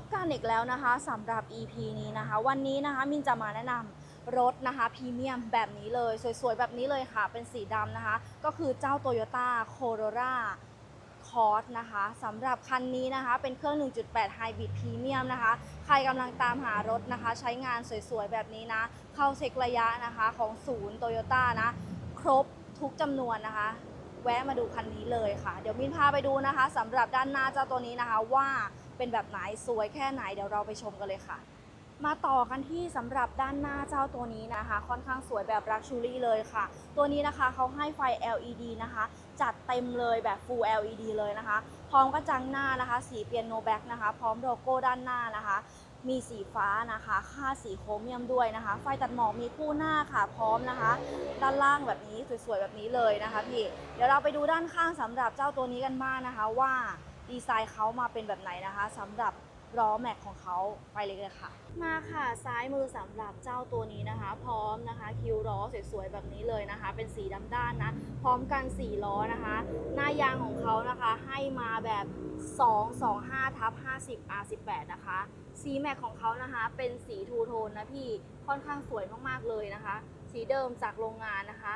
บกันอีกแล้วนะคะสำหรับ EP นี้นะคะ วันนี้นะคะมินจะมาแนะนำรถนะคะพรีเมียมแบบนี้เลย สวยๆ แบบนี้เลยค่ะ เป็นสีดำนะคะ ก็คือเจ้า Toyota Corolla Cross นะคะสำหรับคันนี้นะคะ เป็นเครื่อง 1.8 Hybrid Premium นะคะ ใครกำลังตามหารถนะคะ ใช้งานสวยๆ แบบนี้นะ เข้าเช็คระยะนะคะของศูนย์ Toyota นะ ครบทุกจำนวนนะคะ แวะมาดูคันนี้เลยค่ะ เดี๋ยวมินพาไปดูนะคะสำหรับด้านหน้าเจ้าตัวนี้นะคะว่า เป็นแบบไหนสวยแค่ไหนเดี๋ยวเราไปชมกันเลยค่ะ มาต่อกันที่สำหรับด้านหน้าเจ้าตัวนี้นะคะ ค่อนข้างสวยแบบรักชูรี่เลยค่ะ ตัวนี้นะคะเขาให้ไฟ LED นะคะ จัดเต็มเลยแบบ Full LED เลยนะคะ พร้อมกระจังหน้านะคะ สีเปียโนแบ็กนะคะ พร้อมโลโก้ด้านหน้านะคะมีสีฟ้านะคะ ค่าสีโครเมียมด้วยนะคะ ไฟตัดหมอกมีคู่หน้าค่ะ พร้อมนะคะ ด้านล่างแบบนี้สวยๆแบบนี้เลยนะคะพี่ เดี๋ยวเราไปดูด้านข้างสำหรับเจ้าตัวนี้กันบ้างนะคะว่า ดีไซน์เขามาเป็นแบบไหนนะคะสำหรับล้อแม็กของเขาไปเลยเลยค่ะ มาค่ะซ้ายมือสำหรับเจ้าตัวนี้นะคะ พร้อมนะคะ คิวล้อสวยๆแบบนี้เลยนะคะ เป็นสีดำด้านนะ พร้อมกัน4ล้อนะคะ หน้ายางของเขานะคะให้มาแบบ 225ทับ50 R18 นะคะ สีแม็กของเขานะคะ เป็นสีทูโทนนะพี่ค่อนข้างสวยมากๆเลยนะคะ สีเดิมจากโรงงานนะคะ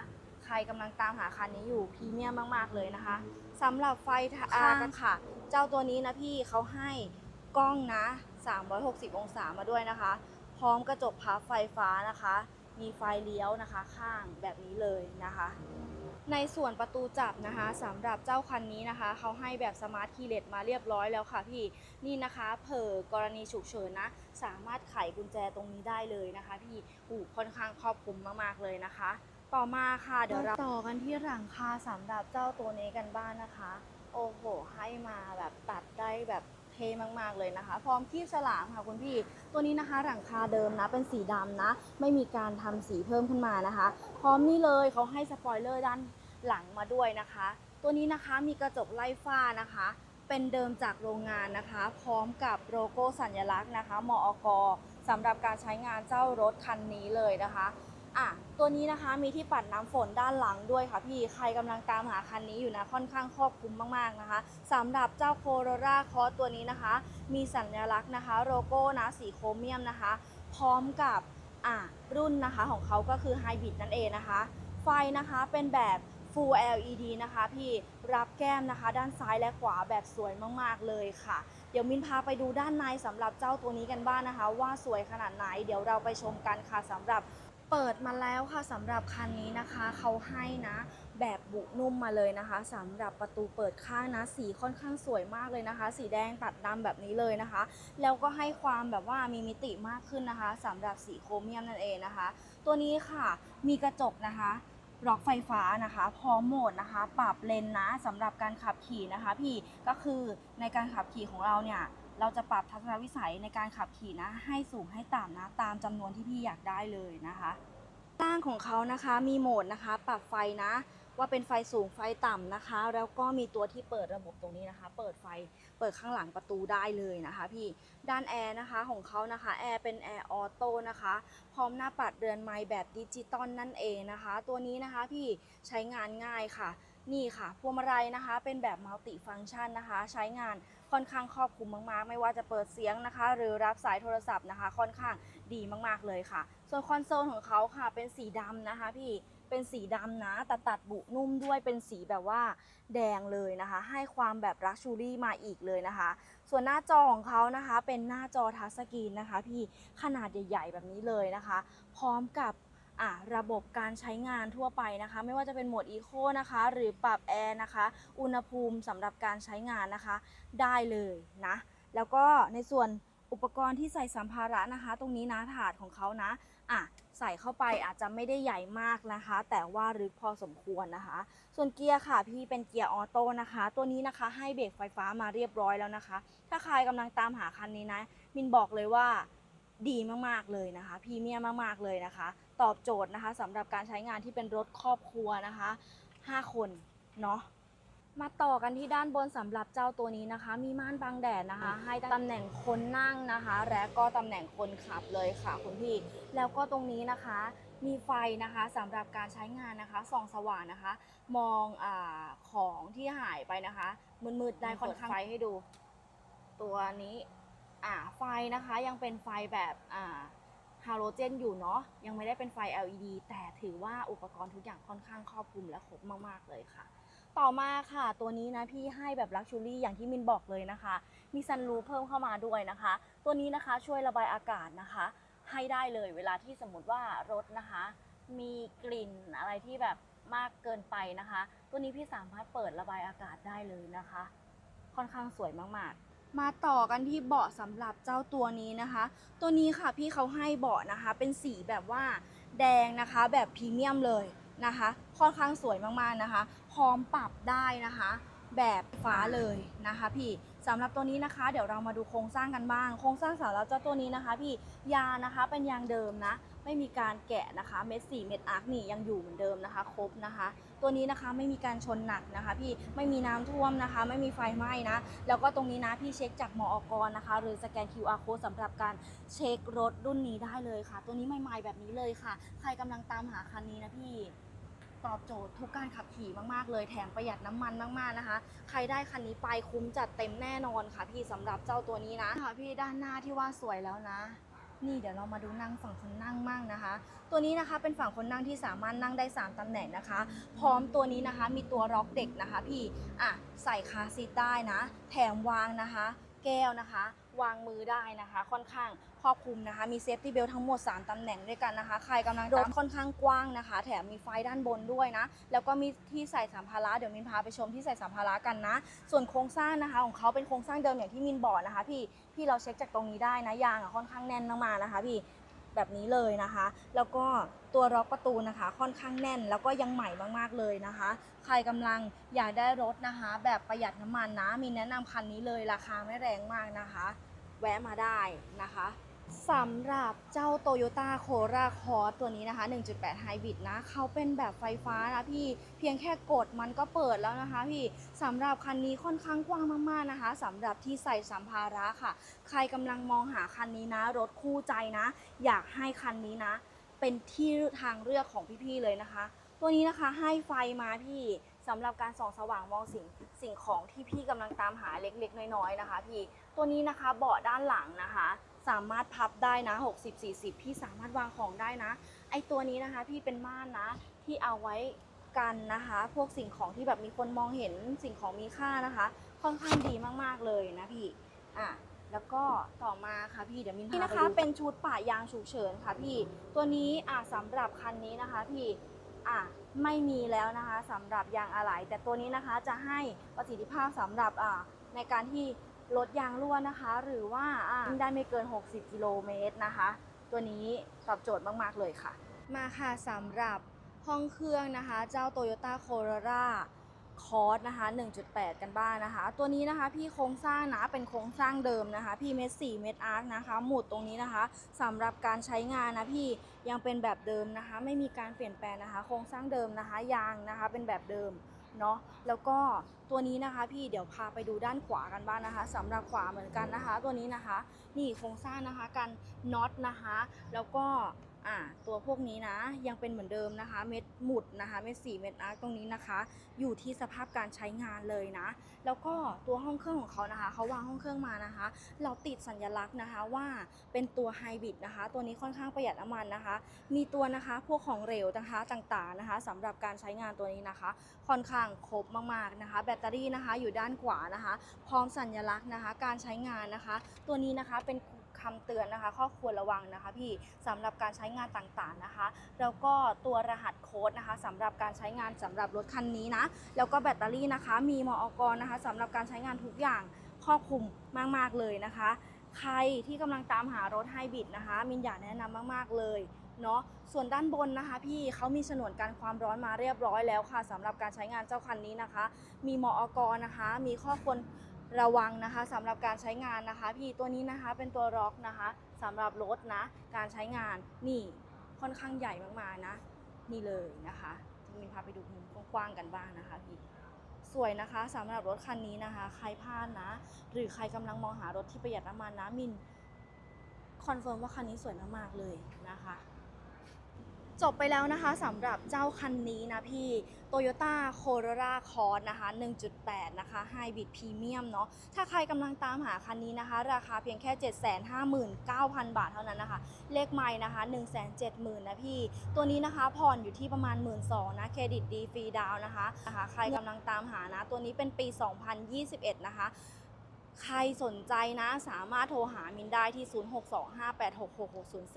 รกำลังตามหาคันนี้อยู่พรีเมียมมาก ๆ เลยนะคะสำหรับไฟข้างค่ะ เจ้าตัวนี้นะพี่เขาให้กล้องนะ 360 องศามาด้วยนะคะ พร้อมกระจกพับไฟฟ้านะคะ มีไฟเลี้ยวนะคะ ข้างแบบนี้เลยนะคะ ในส่วนประตูจับนะคะสำหรับเจ้าคันนี้นะคะเขาให้แบบสมาร์ทคีย์เลสมาเรียบร้อยแล้วค่ะพี่นี่นะคะเผื่อกรณีฉุกเฉินนะ สามารถไขกุญแจตรงนี้ได้เลยนะคะ พี่อูค่อนข้างครอบคลุมมากๆเลยนะคะ ต่อมาค่ะเดี๋ยวเราต่อกันที่หลังคาสำหรับเจ้าตัวนี้กันบ้างนะคะ โอ้โห ให้มาแบบตัดได้แบบเท่มากๆเลยนะคะ พร้อมคีบฉลามค่ะคุณพี่ ตัวนี้นะคะหลังคาเดิมนะเป็นสีดำนะ ไม่มีการทำสีเพิ่มขึ้นมานะคะ พร้อมนี่เลยเขาให้สปอยเลอร์ด้านหลังมาด้วยนะคะ ตัวนี้นะคะมีกระจกไล่ฝ้านะคะ เป็นเดิมจากโรงงานนะคะ พร้อมกับโลโก้สัญลักษณ์นะคะมอกสำหรับการใช้งานเจ้ารถคันนี้เลยนะคะ อะตัวนี้นะคะมีที่ปัดน้ำฝนด้านหลังด้วยค่ะพี่ใครกำลังตามหาคันนี้อยู่นะค่อนข้างครอบคลุมมากๆนะคะสำหรับเจ้าโคโรราคอสตัวนี้นะคะ มีสัญลักษณ์นะคะโลโก้นะสีโครเมียมนะคะ พร้อมกับอะรุ่นนะคะของเขาก็คือไฮบริดนั่นเองนะคะ ไฟนะคะเป็นแบบ Full LED นะคะพี่รับแก้มนะคะ ด้านซ้ายและขวาแบบสวยมากๆเลยค่ะ เดี๋ยวมินพาไปดูด้านในสำหรับเจ้าตัวนี้กันบ้างนะคะ ว่าสวยขนาดไหน เดี๋ยวเราไปชมกันค่ะสำหรับ เปิดมาแล้วค่ะสำหรับคันนี้นะคะเขาให้นะ แบบบุนุ่มมาเลยนะคะสำหรับประตูเปิดข้างนะ สีค่อนข้างสวยมากเลยนะคะ สีแดงตัดดำแบบนี้เลยนะคะ แล้วก็ให้ความแบบว่ามีมิติมากขึ้นนะคะสำหรับสีโครเมียมนั่นเองนะคะ ตัวนี้ค่ะมีกระจกนะคะล็อกไฟฟ้านะคะพร้อมโหมดนะคะ ปรับเลนนะสำหรับการขับขี่นะคะ พี่ก็คือในการขับขี่ของเราเนี่ย เราจะปรับทัศนวิสัยในการขับขี่นะ ให้สูงให้ต่ำนะ ตามจำนวนที่พี่อยากได้เลยนะคะล่างของเขานะคะมีโหมดนะคะ ปรับไฟนะ ว่าเป็นไฟสูงไฟต่ำนะคะ แล้วก็มีตัวที่เปิดระบบตรงนี้นะคะ เปิดไฟเปิดข้างหลังประตูได้เลยนะคะพี่ด้านแอร์นะคะของเขานะคะแอร์เป็นแอร์ออโต้นะคะ พร้อมหน้าปัดเรือนไม้แบบดิจิตอลนั่นเองนะคะ ตัวนี้นะคะพี่ใช้งานง่ายค่ะนี่ค่ะพวงมาลัยนะคะ เป็นแบบมัลติฟัง c t ชันนะคะ ใช้งาน ค่อนข้างครอบคลุมมากๆ ไม่ว่าจะเปิดเสียงนะคะ หรือรับสายโทรศัพท์นะคะ ค่อนข้างดีมากๆเลยค่ะ ส่วนคอนโซลของเขาค่ะ เป็นสีดำนะคะพี่เป็นสีดำนะแต่ตัดบุนุ่มด้วยเป็นสีแบบว่าแดงเลยนะคะ ให้ความแบบรักชูรี่มาอีกเลยนะคะ ส่วนหน้าจอของเขานะคะ เป็นหน้าจอทัชสกรีนนะคะ พี่ขนาดใหญ่ ๆ แบบนี้เลยนะคะ พร้อมกับ อะระบบการใช้งานทั่วไปนะคะ ไม่ว่าจะเป็นโหมดอีโคนะคะ หรือปรับแอร์นะคะ อุณหภูมิสำหรับการใช้งานนะคะ ได้เลยนะ แล้วก็ในส่วนอุปกรณ์ที่ใส่สัมภาระนะคะ ตรงนี้นะถาดของเขานะอะใส่เข้าไปอาจจะไม่ได้ใหญ่มากนะคะ แต่ว่าลึกพอสมควรนะคะ ส่วนเกียร์ค่ะพี่เป็นเกียร์ออโต้นะคะ ตัวนี้นะคะให้เบรกไฟฟ้ามาเรียบร้อยแล้วนะคะ ถ้าใครกำลังตามหาคันนี้นะมินบอกเลยว่าดีมากๆเลยนะคะพรีเมียมมากๆเลยนะคะ ตอบโจทย์นะคะสำหรับการใช้งานที่เป็นรถครอบครัวนะคะ 5 คนเนาะมาต่อกันที่ด้านบนสำหรับเจ้าตัวนี้นะคะ มีม่านบังแดดนะคะ ให้ตำแหน่งคนนั่งนะคะ และก็ตำแหน่งคนขับเลยค่ะคุณพี่ แล้วก็ตรงนี้นะคะ มีไฟนะคะสำหรับการใช้งานนะคะส่องสว่างนะคะ มองอาของที่หายไปนะคะ มืดๆได้ค่อนข้างไฟให้ดู ตัวนี้อ่าไฟนะคะยังเป็นไฟแบบอ่า ฮาโลเจนอยู่เนาะยังไม่ได้เป็นไฟ LED แต่ถือว่าอุปกรณ์ทุกอย่างค่อนข้างครอบคลุมและครบมากๆเลยค่ะ ต่อมาค่ะ ตัวนี้นะพี่ให้แบบลักชูรี่อย่างที่มินบอกเลยนะคะ มีซันรูเพิ่มเข้ามาด้วยนะคะ ตัวนี้นะคะช่วยระบายอากาศนะคะ ให้ได้เลยเวลาที่สมมติว่ารถนะคะ มีกลิ่นอะไรที่แบบมากเกินไปนะคะ ตัวนี้พี่สามารถเปิดระบายอากาศได้เลยนะคะ ค่อนข้างสวยมากๆ มาต่อกันที่เบาะสำหรับเจ้าตัวนี้นะคะ ตัวนี้ค่ะพี่เขาให้เบาะนะคะ เป็นสีแบบว่าแดงนะคะแบบพรีเมียมเลยนะคะ ค่อนข้างสวยมากๆนะคะ พร้อมปรับได้นะคะ แบบฟ้าเลยนะคะพี่ สำหรับตัวนี้นะคะ เดี๋ยวเรามาดูโครงสร้างกันบ้าง โครงสร้างสำหรับเจ้าตัวนี้นะคะ พี่ยางนะคะเป็นยางเดิมนะ ไม่มีการแกะนะคะเม็ดสี่เม็ดอาร์คนี่ยังอยู่เหมือนเดิมนะคะ ครบนะคะ ตัวนี้นะคะไม่มีการชนหนักนะคะ พี่ไม่มีน้ำท่วมนะคะ ไม่มีไฟไหม้นะ แล้วก็ตรงนี้นะพี่เช็คจากมอกรนะคะ หรือสแกน QR code สำหรับการเช็ครถรุ่นนี้ได้เลยค่ะ ตัวนี้ใหม่ๆแบบนี้เลยค่ะ ใครกำลังตามหาคันนี้นะพี่ ตอบโจทย์ทุกการขับขี่มากๆ เลยแถมประหยัดน้ำมันมากๆนะคะ ใครได้คันนี้ไปคุ้มจัดเต็มแน่นอนค่ะ พี่สำหรับเจ้าตัวนี้นะค่ะพี่ด้านหน้าที่ว่าสวยแล้วนะ นี่เดี๋ยวเรามาดูนั่งฝั่งคนนั่งมั่งนะคะ ตัวนี้นะคะเป็นฝั่งคนนั่งที่สามารถนั่งได้ 3ตำแหน่งนะคะ พร้อมตัวนี้นะคะ มีตัวล็อกเด็กนะคะ พี่อะใส่คาซีได้นะ แถมวางนะคะ แก้วนะคะ วางมือได้นะคะ ค่อนข้าง ครอบคลุมนะคะ มีเซฟตี้เบลทั้งหมด 3 ตำแหน่งด้วยกันนะคะ ใครกำลังรถค่อนข้างกว้างนะคะ แถมมีไฟด้านบนด้วยนะ แล้วก็มีที่ใส่สัมภาระเดี๋ยวมินพาไปชมที่ใส่สัมภาระกันนะ ส่วนโครงสร้างนะคะ ของเขาเป็นโครงสร้างเดิมอย่างที่มินบอกนะคะ พี่พี่เราเช็คจากตรงนี้ได้นะยางอะค่อนข้างแน่นมากๆนะคะ พี่แบบนี้เลยนะคะ แล้วก็ตัวล็อกประตูนะคะ ค่อนข้างแน่นแล้วก็ยังใหม่มากๆเลยนะคะ ใครกำลังอยากได้รถนะคะ แบบประหยัดน้ำมันนะ มีแนะนำคันนี้เลยราคาไม่แรงมากนะคะ แวะมาได้นะคะ สำหรับเจ้า Toyota Corolla c o r s ตัวนี้นะคะ 1.8 Hybrid นะ เขาเป็นแบบไฟฟ้านะพี่ เพียงแค่กดมันก็เปิดแล้วนะคะพี่ สำหรับคันนี้ค่อนข้างกว้างมากๆนะคะ สำหรับที่ใส่สัมภาระค่ะ ใครกำลังมองหาคันนี้นะ รถคู่ใจนะ อยากให้คันนี้นะ เป็นที่ทางเลือกของพี่ๆเลยนะคะ ตัวนี้นะคะให้ไฟมาพี่สำหรับการส่องสว่างมองสิ่งสิ่งของที่พี่กำลังตามหาเล็กๆ น้อยๆนะคะ พี่ ตัวนี้นะคะเบาะด้านหลังนะคะ สามารถพับได้นะ 60-40 พี่สามารถวางของได้นะ ไอตัวนี้นะคะ พี่เป็นม่านนะ ที่เอาไว้กันนะคะ พวกสิ่งของที่แบบมีคนมองเห็นสิ่งของมีค่านะคะ ค่อนข้างดีมากๆเลยนะพี่อะแล้วก็ต่อมาค่ะพี่เดี๋ยวมินพาไปดูนี่นะคะ เป็นชุดป่ายางฉุกเฉินค่ะพี่ ตัวนี้อะสำหรับคันนี้นะคะพี่อะไม่มีแล้วนะคะสำหรับยางอะไหล่แต่ตัวนี้นะคะจะให้ประสิทธิภาพสำหรับอะในการที่ ลดยางรั่วนะคะ หรือว่าอะวิ่งได้ไม่เกิน 60 กิโลเมตรนะคะ ตัวนี้ตอบโจทย์มาก ๆ เลยค่ะ มาค่ะสำหรับห้องเครื่องนะคะ เจ้า Toyota Corolla คอร์สนะคะ 1.8 กันบ้างนะคะ ตัวนี้นะคะพี่โครงสร้างนะ เป็นโครงสร้างเดิมนะคะพี่เม็ด4เม็ดอาร์คนะคะ หมุดตรงนี้นะคะสำหรับการใช้งานนะพี่ยังเป็นแบบเดิมนะคะ ไม่มีการเปลี่ยนแปลงนะคะ โครงสร้างเดิมนะคะ ยางนะคะ เป็นแบบเดิม เนาะแล้วก็ตัวนี้นะคะ พี่เดี๋ยวพาไปดูด้านขวากันบ้างนะคะสำหรับขวาเหมือนกันนะคะ ตัวนี้นะคะ นี่โครงสร้างนะคะการน็อตนะคะ แล้วก็ อ่าตัวพวกนี้นะยังเป็นเหมือนเดิมนะคะ เม็ดหมุดนะคะ เม็ดสีเม็ดอาร์ตรงนี้นะคะ อยู่ที่สภาพการใช้งานเลยนะ แล้วก็ตัวห้องเครื่องของเขานะคะเขาวางห้องเครื่องมานะคะ เราติดสัญลักษณ์นะคะว่าเป็นตัวไฮบริดนะคะ ตัวนี้ค่อนข้างประหยัดน้ำมันนะคะ มีตัวนะคะพวกของเหลวนะคะต่างๆนะคะสำหรับการใช้งานตัวนี้นะคะ ค่อนข้างครบมากๆนะคะ แบตเตอรี่นะคะอยู่ด้านขวานะคะ พร้อมสัญลักษณ์นะคะ การใช้งานนะคะ ตัวนี้นะคะเป็น คำเตือนนะคะ ข้อควรระวังนะคะ พี่สำหรับการใช้งานต่างๆนะคะ แล้วก็ตัวรหัสโค้ดนะคะสำหรับการใช้งานสำหรับรถคันนี้นะ แล้วก็แบตเตอรี่นะคะ มีมอกรนะคะสำหรับการใช้งานทุกอย่างครอบคลุมมาก ๆ เลยนะคะ ใครที่กำลังตามหารถไฮบริดนะคะ มินอยากแนะนำมาก ๆ เลยเนาะส่วนด้านบนนะคะ พี่เขามีฉนวนกันความร้อนมาเรียบร้อยแล้วค่ะสำหรับการใช้งานเจ้าคันนี้นะคะ มีมอกรนะคะ มีข้อควร ระวังนะคะสำหรับการใช้งานนะคะ พี่ตัวนี้นะคะเป็นตัวล็อกนะคะสำหรับรถนะ การใช้งานนี่ค่อนข้างใหญ่มากๆนะ นี่เลยนะคะจะมีพาไปดูมุมกว้างๆกันบ้างนะคะพี่สวยนะคะสำหรับรถคันนี้นะคะ ใครพลาดนะ หรือใครกำลังมองหารถที่ประหยัดน้ำมันนะมินคอนเฟิร์มว่าคันนี้สวยมากๆเลยนะคะ จบไปแล้วนะคะสำหรับเจ้าคันนี้นะพี่ Toyota Corolla Cross นะคะ 1.8 นะคะ Hybrid Premium เนาะถ้าใครกำลังตามหาคันนี้นะคะ ราคาเพียงแค่ 759,000 บาทเท่านั้นนะคะ เลขไม่นะคะ 170,000 นะพี่ ตัวนี้นะคะผ่อนอยู่ที่ประมาณ 1 2ื่นนะ เครดิตดีฟรีดาวนะคะนะคะ ใครกำลังตามหานะ ตัวนี้เป็นปี 2021 นะคะ ใครสนใจนะสามารถโทรหามินได้ที่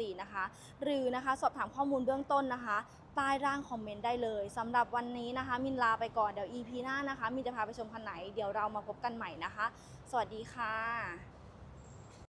0625866604 นะคะ หรือนะคะสอบถามข้อมูลเบื้องต้นนะคะใต้ร่างคอมเมนต์ได้เลยสำหรับวันนี้นะคะ มินลาไปก่อนเดี๋ยว EP หน้านะคะ มินจะพาไปชมคันไหน เดี๋ยวเรามาพบกันใหม่นะคะ สวัสดีค่ะ